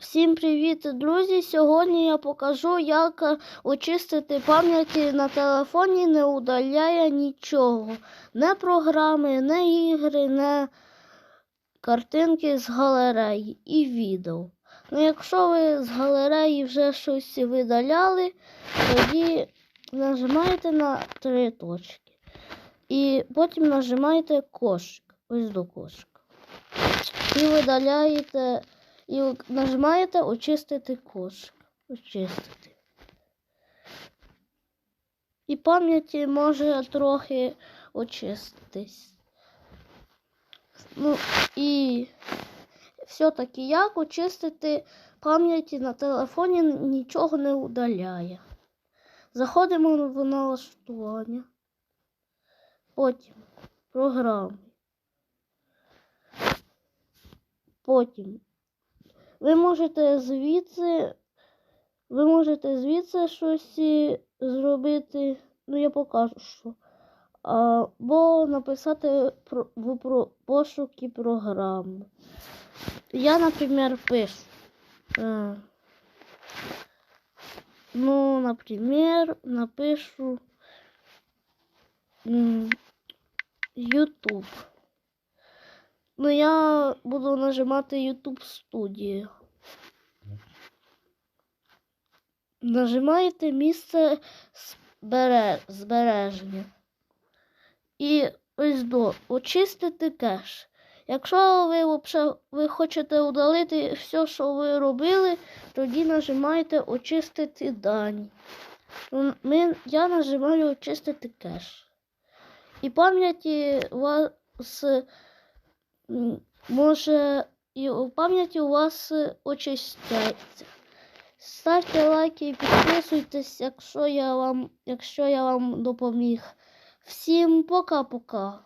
Всім привіт, друзі! Сьогодні я покажу, як е, очистити пам'яті на телефоні, не удаляє нічого. Не програми, не ігри, не картинки з галереї і відео. Ну, якщо ви з галереї вже щось видаляли, тоді нажимаєте на три точки. І потім нажимаєте кошик. Ось до кошика. І видаляєте. І нажимаєте очистити кошик. Очистити. І пам'яті може трохи очиститись. Ну і все-таки як очистити пам'яті на телефоні нічого не удаляє. Заходимо в налаштування. Потім програми. Потім ви можете звідси, ви можете звідси щось зробити, ну я покажу що. Або написати в пошуки програми. Я, наприклад, пишу. Е, ну, наприклад, напишу YouTube. Ну, я буду нажимати YouTube студію. Нажимаєте місце збереження. І ось до очистити кеш. Якщо ви, ви хочете удалити все, що ви робили, тоді нажимаєте очистити дані. Ну, Ми, я нажимаю очистити кеш. І пам'яті вас може і у пам'яті у вас е, очищається. Ставте лайки і підписуйтесь, якщо я вам, якщо я вам допоміг. Всім пока-пока.